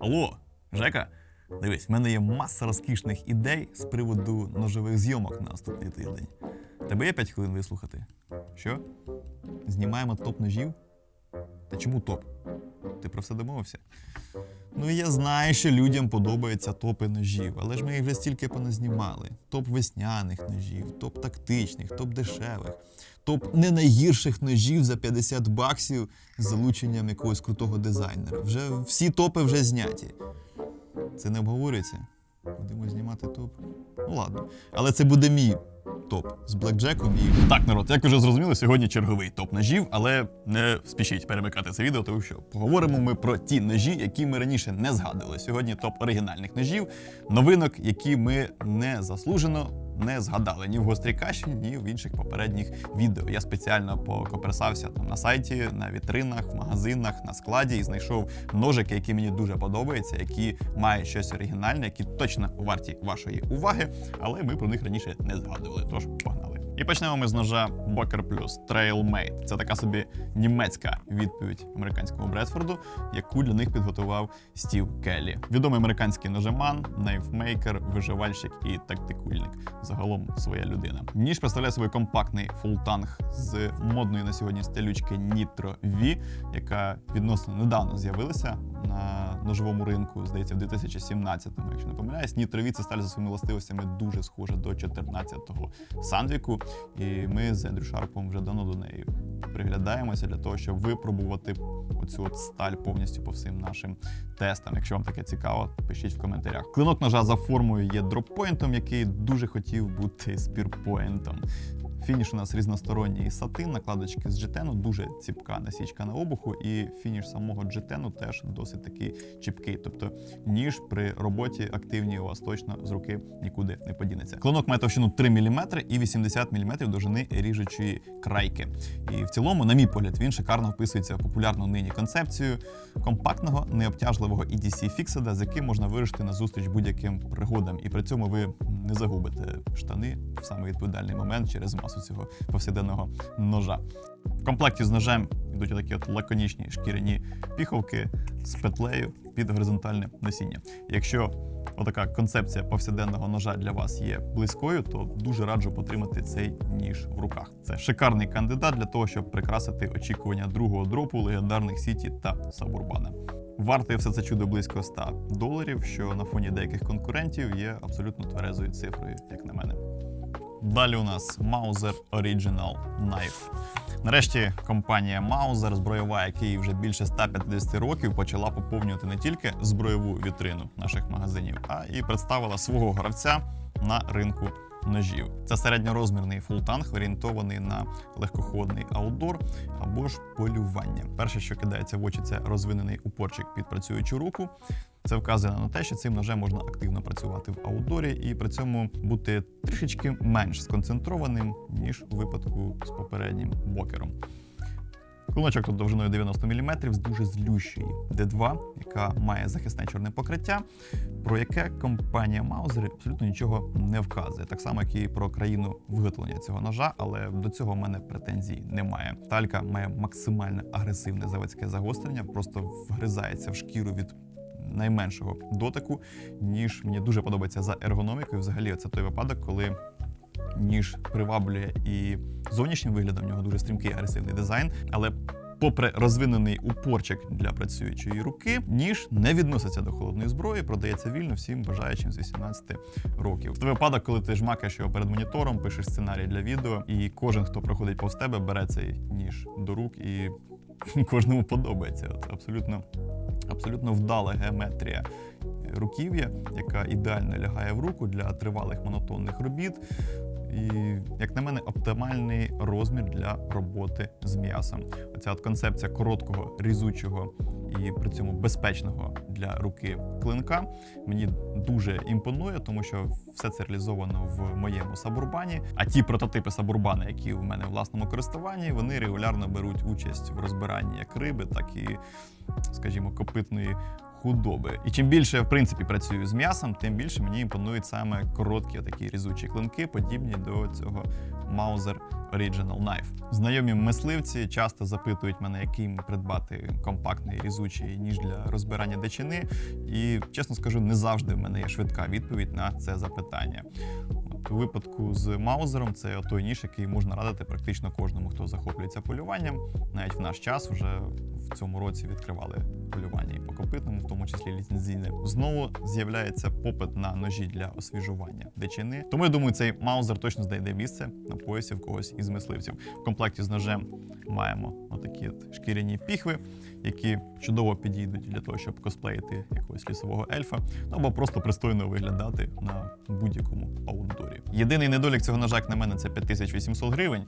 Алло, Жека, дивись, в мене є маса розкішних ідей з приводу ножових зйомок на наступний тиждень. Тебе є 5 хвилин вислухати? Що? Знімаємо топ ножів? Та чому топ? Ти про все домовився? Ну я знаю, що людям подобаються топи ножів, але ж ми їх вже стільки поназнімали. Топ весняних ножів, топ тактичних, топ дешевих, топ не найгірших ножів за 50 баксів з залученням якогось крутого дизайнера. Вже всі топи вже зняті. Це не обговорюється. Будемо знімати топ. Ну ладно. Але це буде мій топ з блекджеком і. Так, народ, як вже зрозуміло, сьогодні черговий топ ножів, але не спішіть перемикати це відео, тому що поговоримо ми про ті ножі, які ми раніше не згадували. Сьогодні топ оригінальних ножів, новинок, які ми не заслужено. Не згадали ні в гострій каші, ні в інших попередніх відео. Я спеціально покоперсався там на сайті, на вітринах, в магазинах, на складі і знайшов ножики, які мені дуже подобаються, які мають щось оригінальне, які точно варті вашої уваги, але ми про них раніше не згадували. Тож погнали. І почнемо ми з ножа Boker Plus Trailmate. Це така собі німецька відповідь американському Бредфорду, яку для них підготував Стів Келлі. Відомий американський ножеман, нейфмейкер, виживальщик і тактикульник. Загалом своя людина. Ніж представляє собою компактний фултанг з модної на сьогодні стелючки Nitro V, яка відносно недавно з'явилася на ножовому ринку, здається, в 2017-му, якщо не помиляюсь. Nitro V це сталь за своїми властивостями дуже схожа до 14-го Сандвіку. І ми з Ендрю Шарпом вже давно до неї приглядаємося для того, щоб випробувати оцю от сталь повністю по всім нашим тестам. Якщо вам таке цікаво, пишіть в коментарях. Клинок ножа за формою є дроппойнтом, який дуже хотів бути спірпойнтом. Фініш у нас різносторонній сатин, накладочки з джетену, дуже ціпка насічка на обуху, і фініш самого джетену теж досить такий чіпкий. Тобто ніж при роботі активній у вас точно з руки нікуди не подінеться. Клинок має товщину 3 мм і 80 мм довжини ріжучої крайки. І в цілому, на мій погляд, він шикарно вписується в популярну нині концепцію компактного, необтяжливого EDC фікседа, з яким можна вирушити на зустріч будь-яким пригодам, і при цьому ви не загубите штани в саме відповідальний момент через масу цього повсякденного ножа. В комплекті з ножем йдуть такі от лаконічні шкіряні піховки з петлею під горизонтальне носіння. Якщо отака концепція повсякденного ножа для вас є близькою, то дуже раджу потримати цей ніж в руках. Це шикарний кандидат для того, щоб прикрасити очікування другого дропу легендарних Сіті та Сабурбана. Вартує все це чудо близько 100 доларів, що на фоні деяких конкурентів є абсолютно тверезою цифрою, як на мене. Далі у нас Mauser Original Knife. Нарешті компанія Mauser, зброєва, якій вже більше 150 років, почала поповнювати не тільки зброєву вітрину наших магазинів, а і представила свого гравця на ринку ножів. Це середньорозмірний фултанг, орієнтований на легкоходний аутдор або ж полювання. Перше, що кидається в очі, це розвинений упорчик під працюючу руку. Це вказує на те, що цим ножем можна активно працювати в аутдорі і при цьому бути трішечки менш сконцентрованим, ніж у випадку з попереднім бокером. Кулачок тут довжиною 90 мм з дуже злющої D2, яка має захисне чорне покриття, про яке компанія Mauser абсолютно нічого не вказує. Так само, як і про країну виготовлення цього ножа, але до цього в мене претензій немає. Талька має максимально агресивне заводське загострення, просто вгризається в шкіру від найменшого дотику, ніж мені дуже подобається за ергономікою. Взагалі, це той випадок, коли ніж приваблює і зовнішнім виглядом в нього дуже стрімкий агресивний дизайн, але. Попри розвинений упорчик для працюючої руки, ніж не відноситься до холодної зброї, продається вільно всім бажаючим з 18 років. Це випадок, коли ти жмакаєш його перед монітором, пишеш сценарій для відео, і кожен, хто проходить повз тебе, бере цей ніж до рук, і кожному подобається. Це абсолютно, абсолютно вдала геометрія руків'я, яка ідеально лягає в руку для тривалих монотонних робіт. І, як на мене, оптимальний розмір для роботи з м'ясом. Оця от концепція короткого, різучого і при цьому безпечного для руки клинка мені дуже імпонує, тому що все це реалізовано в моєму сабурбані. А ті прототипи сабурбана, які в мене в власному користуванні, вони регулярно беруть участь в розбиранні як риби, так і, скажімо, копитної худоби. І чим більше я в принципі працюю з м'ясом, тим більше мені імпонують саме короткі такі різучі клинки, подібні до цього Mauser Original Knife. Знайомі мисливці часто запитують мене, який придбати компактний різучий ніж для розбирання дичини. І чесно скажу, не завжди в мене є швидка відповідь на це запитання. Випадку з Маузером це той ніж, який можна радити практично кожному, хто захоплюється полюванням. Навіть в наш час вже в цьому році відкривали полювання і по копитному, в тому числі ліцензійне. Знову з'являється попит на ножі для освіжування дичини. Тому я думаю, цей маузер точно знайде місце на поясі в когось із мисливців. В комплекті з ножем маємо отакі от шкіряні піхви, які чудово підійдуть для того, щоб косплеїти якогось лісового ельфа, ну, або просто пристойно виглядати на будь-якому аутдорі. Єдиний недолік цього ножа, як на мене, це 5800 гривень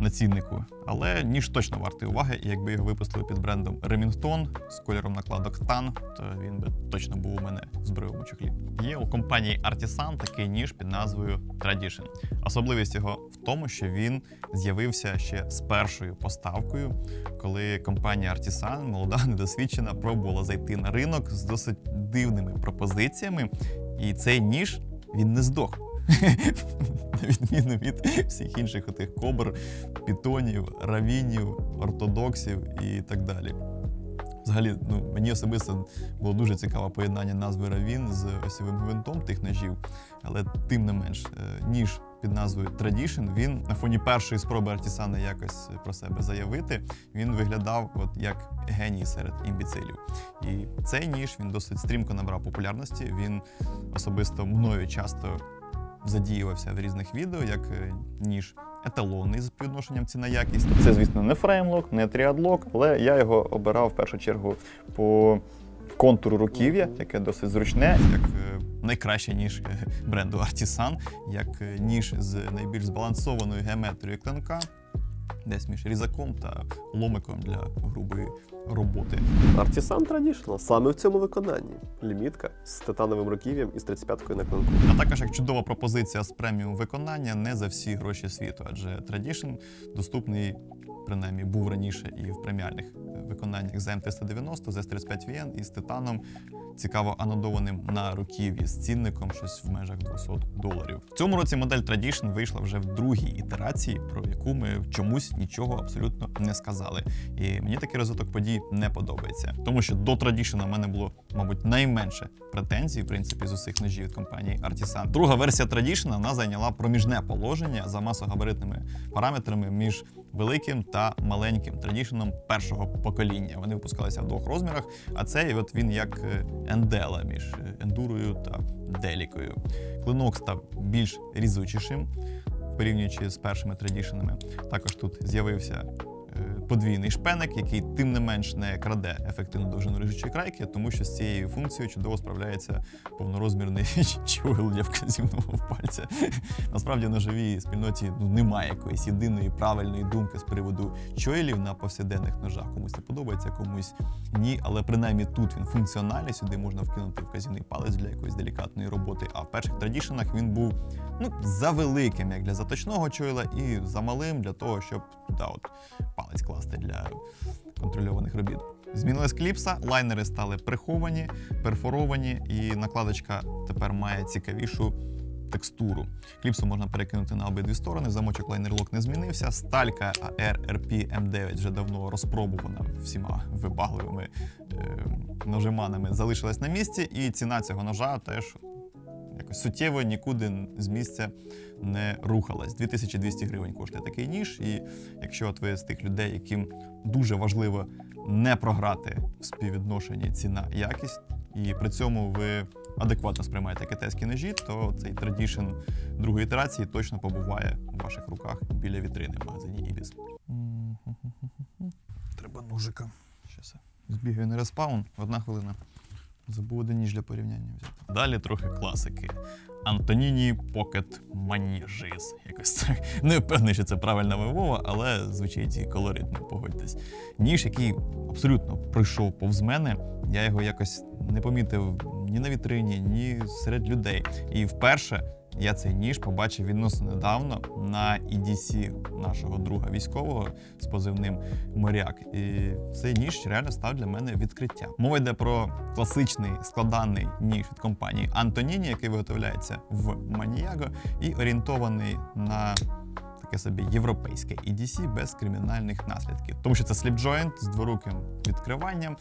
на ціннику, але ніж точно вартий уваги, і якби його випустили під брендом Remington з кольором накладок TAN, то він би точно був у мене в збройовому чехлі. Є у компанії Artisan такий ніж під назвою Tradition. Особливість його в тому, що він з'явився ще з першою поставкою, коли компанія Artisan, молода, недосвідчена, пробувала зайти на ринок з досить дивними пропозиціями, і цей ніж він не здох. На відміну від всіх інших отих кобр, пітонів, равінів, ортодоксів і так далі. Взагалі, ну, мені особисто було дуже цікаве поєднання назви Равін з осьовим гвинтом тих ножів, але тим не менш, е, ніж під назвою Tradition, він на фоні першої спроби Артісана якось про себе заявити, він виглядав от як геній серед імбіцилів. І цей ніж він досить стрімко набрав популярності. Він особисто мною часто задіювався в різних відео, як е, ніж еталонний з співвідношенням ціна якість. Це, звісно, не фреймлок, не тріадлок, але я його обирав в першу чергу по контуру руків'я, яке досить зручне, як е, найкраще ніж е, бренду Artisan, як ніж з найбільш збалансованою геометрією клинка, десь між різаком та ломиком для грубої роботи. Artisan Traditional саме в цьому виконанні. Лімітка з титановим руків'ям і з 35-кою на клинку. А також як чудова пропозиція з преміум виконання не за всі гроші світу, адже Tradition доступний. Принаймні був раніше і в преміальних виконаннях з М390, з С35 VN і з титаном, цікаво анодованим на руків'ї з цінником щось в межах 200 доларів. В цьому році модель Tradition вийшла вже в другій ітерації, про яку ми чомусь нічого абсолютно не сказали. І мені такий розвиток подій не подобається, тому що до Tradition в мене було, мабуть, найменше претензій, в принципі, з усіх ножів від компанії Artisan. Друга версія Tradition вона зайняла проміжне положення за масогабаритними параметрами між великим та маленьким традішеном першого покоління. Вони випускалися в двох розмірах, а цей от він як е, ендела між ендурою та делікою. Клинок став більш різучішим, порівнюючи з першими традішенами. Також тут з'явився подвійний шпеник, який тим не менш не краде ефективну довжину ріжучої крайки, тому що з цією функцією чудово справляється повнорозмірний чугел для вказівного пальця. Насправді в ножовій спільноті ну, немає якоїсь єдиної правильної думки з приводу чойлів на повсякденних ножах. Комусь це подобається, комусь ні. Але принаймні тут він функціональний, сюди можна вкинути вказівний палець для якоїсь делікатної роботи. А в перших традішенах він був ну, за великим, як для заточного чойла, і за малим для того, щоб туди от палець класти для контрольованих робіт. Змінилась кліпса, лайнери стали приховані, перфоровані, і накладочка тепер має цікавішу текстуру. Кліпсу можна перекинути на обидві сторони. Замочок лайнерлок не змінився. Сталька AR RP M9 вже давно розпробувана всіма вибагливими е, ножиманами, залишилась на місці, і ціна цього ножа теж якось суттєво нікуди з місця не рухалась. 2200 гривень коштує такий ніж. І якщо от ви з тих людей, яким дуже важливо не програти в співвідношенні ціна якість, і при цьому ви адекватно сприймаєте китайські ножі, то цей Tradition другої ітерації точно побуває у ваших руках біля вітрини в магазині Ibis. Треба ножика. Щас збігаю на респаун. Одна хвилина. Забув один ніж для порівняння взяти. Далі трохи класики. Антоніні Покет маніжис. Якось так. Не впевнений, що це правильна вимова, але звучить колоритно, погодьтесь. Ніж, який абсолютно пройшов повз мене. Я його якось не помітив ні на вітрині, ні серед людей. І вперше я цей ніж побачив відносно недавно на EDC нашого друга військового з позивним Моряк. І цей ніж реально став для мене відкриттям. Мова йде про класичний складаний ніж від компанії Антоніні, який виготовляється в Маніяго, і орієнтований на таке собі європейське EDC без кримінальних наслідків, тому що це сліпджойнт з дворуким відкриванням,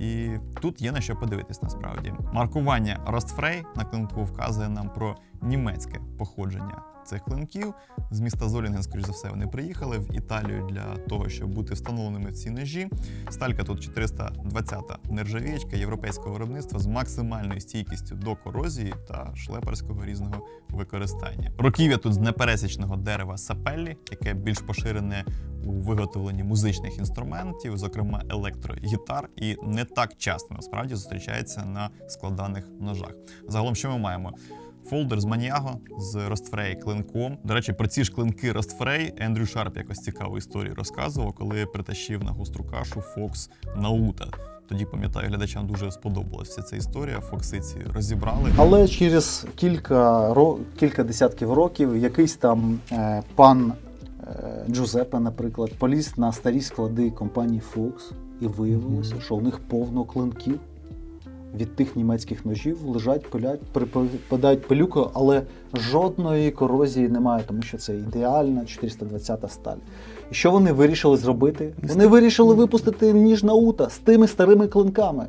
і тут є на що подивитись насправді. Маркування Rostfrey на клинку вказує нам про німецьке походження цих клинків. З міста Золінген, скоріш за все, вони приїхали в Італію для того, щоб бути встановленими в ці ножі. Сталька тут 420-та нержавієчка європейського виробництва з максимальною стійкістю до корозії та шлеперського різного використання. Руків'я тут з непересічного дерева сапеллі, яке більш поширене у виготовленні музичних інструментів, зокрема електрогітар, і не так часто насправді зустрічається на складаних ножах. Загалом, що ми маємо? Фолдер з Маніаго з Ростфрей клинком. До речі, про ці ж клинки Ростфрей Ендрю Шарп якось цікаву історію розказував, коли притащив на гостру кашу Фокс Наута. Тоді пам'ятаю, глядачам дуже сподобалася вся ця історія. Фоксиці розібрали. Але через кілька, ро... кілька десятків років якийсь там е, пан е, Джузеппе, наприклад, поліз на старі склади компанії Fox і виявилося, що у них повно клинків від тих німецьких ножів лежать, пилять, припадають пилюкою, але жодної корозії немає, тому що це ідеальна 420 сталь. І що вони вирішили зробити? Вони вирішили випустити ніж Наута з тими старими клинками.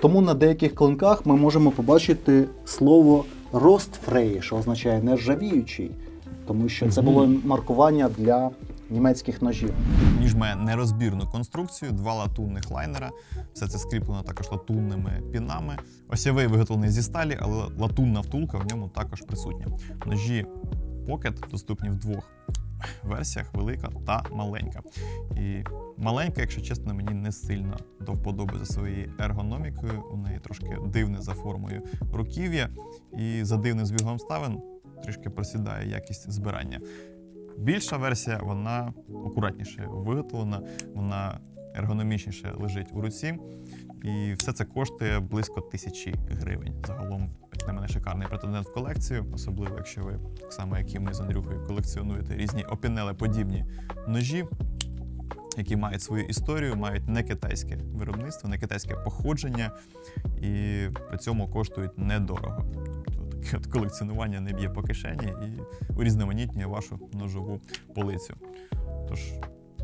Тому на деяких клинках ми можемо побачити слово Rostfrei, що означає нержавіючий, тому що це було маркування для німецьких ножів. Ніж має нерозбірну конструкцію, два латунних лайнера. Все це скріплено також латунними пінами. Осявий виготовлений зі сталі, але латунна втулка в ньому також присутня. Ножі Pocket доступні в двох версіях: велика та маленька. І маленька, якщо чесно, мені не сильно до вподоби за своєю ергономікою. У неї трошки дивне за формою руків'я, і за дивним збігом обставин трішки просідає якість збирання. Більша версія, вона акуратніше виготовлена, вона ергономічніше лежить у руці. І все це коштує близько тисячі гривень. Загалом, на мене, шикарний претендент в колекцію, особливо якщо ви, так само як і ми з Андрюхою, колекціонуєте різні опінелеподібні ножі, які мають свою історію, мають не китайське виробництво, не китайське походження, і при цьому коштують недорого. От колекціонування не б'є по кишені і урізноманітнює вашу ножову полицю. Тож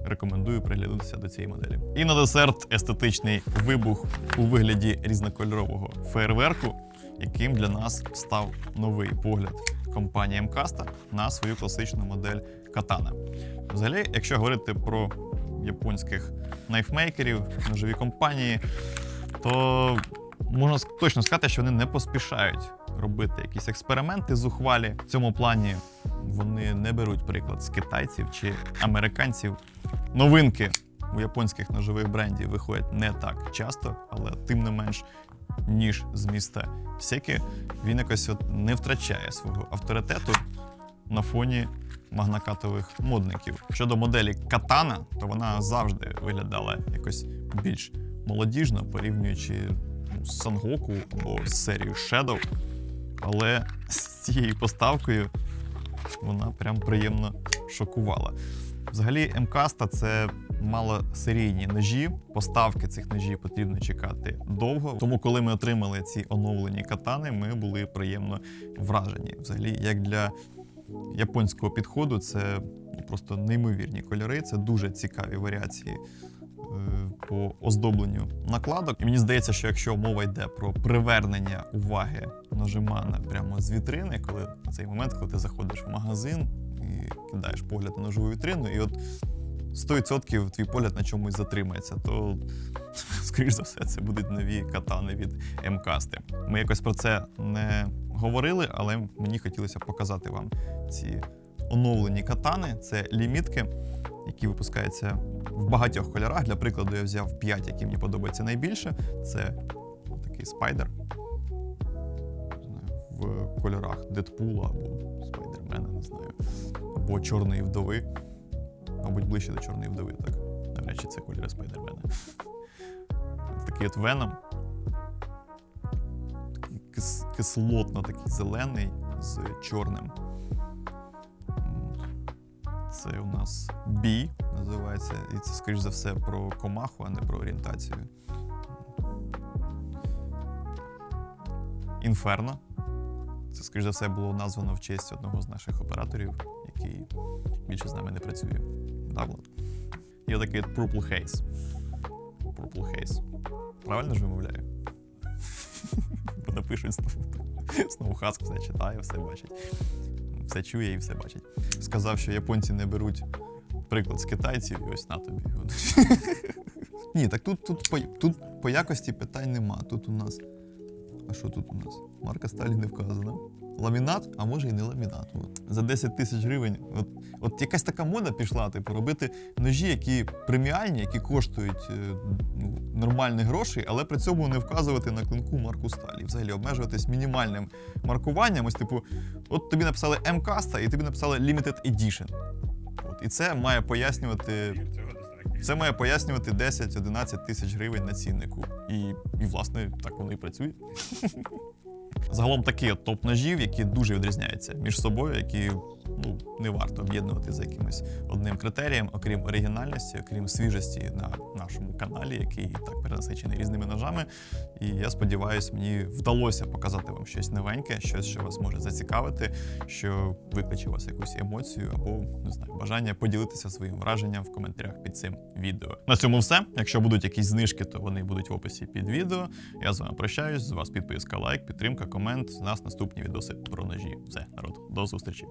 рекомендую приглядатися до цієї моделі. І на десерт естетичний вибух у вигляді різнокольорового фейерверку, яким для нас став новий погляд компанії МКаста на свою класичну модель катана. Взагалі, якщо говорити про японських найфмейкерів, ножові компанії, то можна точно сказати, що вони не поспішають робити якісь експерименти зухвалі. В цьому плані вони не беруть приклад з китайців чи американців. Новинки у японських ножових брендів виходять не так часто, але тим не менш, ніж з міста Секі, він якось от не втрачає свого авторитету на фоні магнакатових модників. Щодо моделі Катана, то вона завжди виглядала якось більш молодіжно, порівнюючи Сангоку або з серією Shadow. Але з цією поставкою вона прям приємно шокувала. Взагалі, МКаста це малосерійні ножі. Поставки цих ножів потрібно чекати довго. Тому, коли ми отримали ці оновлені катани, ми були приємно вражені. Взагалі, як для японського підходу, це просто неймовірні кольори, це дуже цікаві варіації по оздобленню накладок. І мені здається, що якщо мова йде про привернення уваги ножимана прямо з вітрини, коли на цей момент, коли ти заходиш в магазин і кидаєш погляд на ножову вітрину, і от 100% твій погляд на чомусь затримається, то скоріш за все це будуть нові катани від Мкасти. Ми якось про це не говорили, але мені хотілося показати вам ці оновлені катани. Це лімітки, які випускаються в багатьох кольорах. Для прикладу, я взяв 5, які мені подобаються найбільше. Це такий спайдер. В кольорах Дедпула або Спайдермена, не знаю. Або Чорної вдови. Мабуть, ближче до Чорної вдови, так. Навряд чи це кольори Спайдермена. Такий от Веном. Такий кис, кислотно такий зелений з чорним. Це у нас бій називається. І це, скоріш за все, про комаху, а не про орієнтацію. Інферно. Це, скоріш за все, було названо в честь одного з наших операторів, який більше з нами не працює. Да, Є такий Purple Haze. Purple Haze. Правильно ж вимовляю? Бо напишуть знову. Знову Хаск все читає, все бачить. Все чує і все бачить. Сказав, що японці не беруть приклад з китайців, і ось на тобі. Ні, так тут, тут, по, тут по якості питань нема. Тут у нас. А що тут у нас? Марка сталі не вказана. Ламінат, а може і не ламінат. От. За 10 тисяч гривень. От, от якась така мода пішла, типу, робити ножі, які преміальні, які коштують е, ну, нормальних грошей, але при цьому не вказувати на клинку марку сталі. Взагалі обмежуватись мінімальним маркуванням. Ось, типу, от тобі написали М-каста, і тобі написали Limited Edition. От, і це має пояснювати. Це має пояснювати 10-11 тисяч гривень на ціннику. І, і, власне, так воно і працює. Загалом такі топ-ножів, які дуже відрізняються між собою, які ну, не варто об'єднувати за якимось одним критерієм, окрім оригінальності, окрім свіжості на нашому каналі, який так перенасичений різними ножами. І я сподіваюся, мені вдалося показати вам щось новеньке, щось, що вас може зацікавити, що викличе у вас якусь емоцію або не знаю, бажання поділитися своїм враженням в коментарях під цим відео. На цьому все. Якщо будуть якісь знижки, то вони будуть в описі під відео. Я з вами прощаюсь. З вас підписка, лайк, підтримка, комент. З нас наступні відоси про ножі. Все, народ, до зустрічі.